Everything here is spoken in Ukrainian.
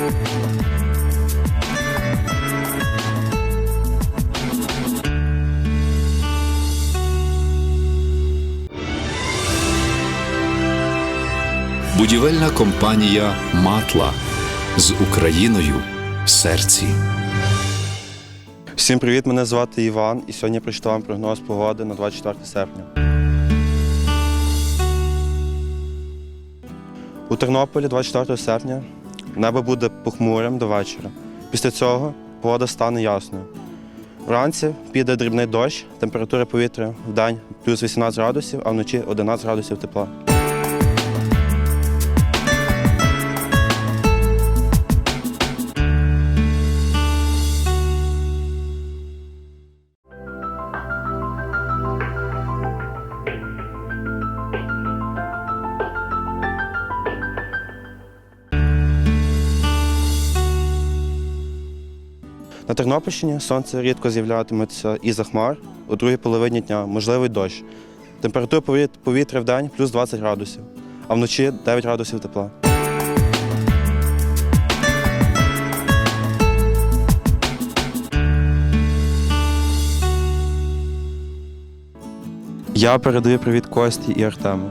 Будівельна компанія Матла з Україною в серці. Всім привіт! Мене звати Іван, і сьогодні я прочитав вам прогноз погоди на 24 серпня. У Тернополі 24 серпня небо буде похмурим до вечора. Після цього погода стане ясною. Вранці піде дрібний дощ, температура повітря в день плюс 18 градусів, а вночі 11 градусів тепла. На Тернопільщині сонце рідко з'являтиметься із-за хмар у другій половині дня, можливий дощ. Температура повіт- повітря в день плюс 20 градусів, а вночі 9 градусів тепла. Я передаю привіт Кості і Артему.